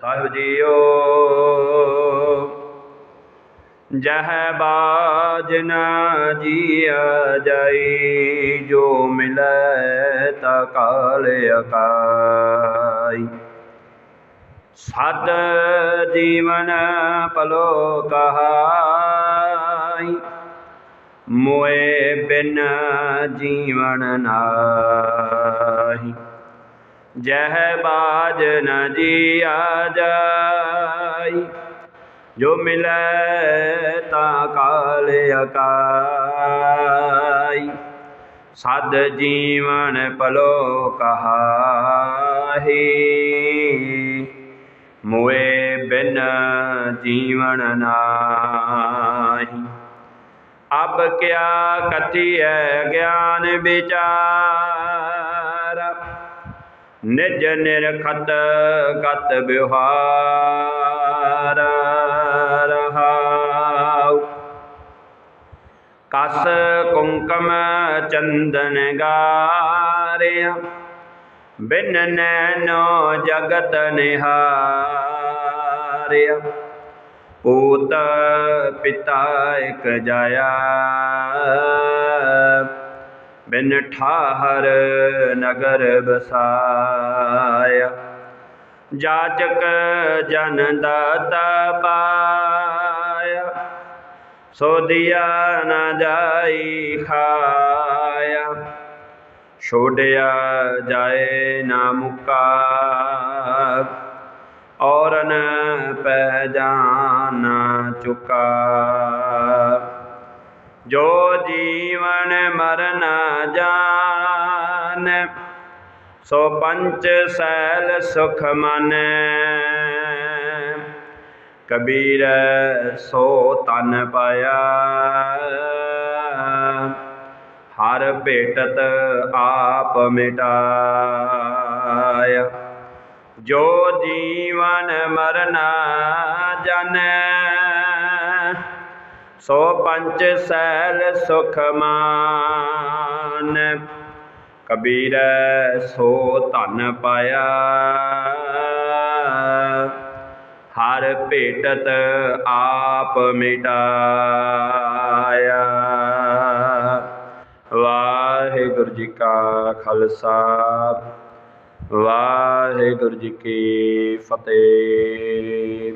ਸਾਹਿਬ JIO. ਜਹ ਬਾਜ ਨਾ ਜੀਆ ਜਾਈ, ਜੋ ਮਿਲੈ ਤਾ ਕਾਲ ਅਕਾਈ ਸਦ ਜੀਵਨ ਪਲੋ ਕਹਾਈ, ਮੋਏ ਬਿਨ ਜੀਵਨ ਨਾਹੀ। ਜਹ ਬਾਜ ਨ ਜੀਆ ਜਾਈ, ਜੋ ਮਿਲੈ ਤਾ ਕਾਲ ਅਕਾਈ। ਸਦ ਜੀਵਨ ਪਲੋ ਕਹਾਹੀ, ਮੋਏ ਬਿਨ ਜੀਵਨ ਨਾਹੀ। ਅਬ ਕਿਆ ਕਥੀਐ ਗਿਆਨ ਵਿਚਾਰ ਨਿਜ ਨਿਰਖਤ ਗਤ ਵਿਵਹਾਰ ਰਹਾਉ। ਕਸ ਕੁੰਕਮ ਚੰਦਨ ਗਾਰਿਆ, ਬਿਨ ਨੈਨੋ ਜਗਤ ਨਿਹਾਰਿਆ। ਪੂਤ ਪਿਤਾ ਇਕ ਜਾਇਆ ਬਿਨ ਠਾਹਰ ਨਗਰ ਬਸਾਇਆ ਜਾਚਕ ਜਨ ਦਾਤਾ ਪਾਇਆ। ਸੋਧਿਆ ਨਾ ਜਾਈ ਖਾਇਆ। ਛੋੜਿਆ ਜਾਏ ਨਾ ਮੁਕਾ ਔਰਨ ਪੈ ਜਾਣਾ ਚੁਕਾ ਜੋ ਜੀਵਨ ਮਰਨਾ ਜਾਣ ਸੋ ਪੰਚ ਸੈਲ ਸੁਖ ਮਨ। ਕਬੀਰ, ਸੋ ਤਨ ਪਾਇਆ। ਹਰ ਭੇਟਤ ਆਪ ਮਿਟਾਇਆ। ਜੋ ਜੀਵਨ ਮਰਨਾ ਜਾਣੈ, ਸੋ ਪੰਚ ਸੈਲ ਸੁਖ ਮਾਨ। ਕਬੀਰ ਸੋ ਧਨ ਪਾਇਆ। ਹਰ ਭੇਟਤ ਆਪ ਮਿਟਾਇਆ। ਵਾਹਿਗੁਰੂ ਜੀ ਕਾ ਖਾਲਸਾ, ਵਾਹਿਗੁਰੂ ਜੀ ਕੀ ਫਤਿਹ।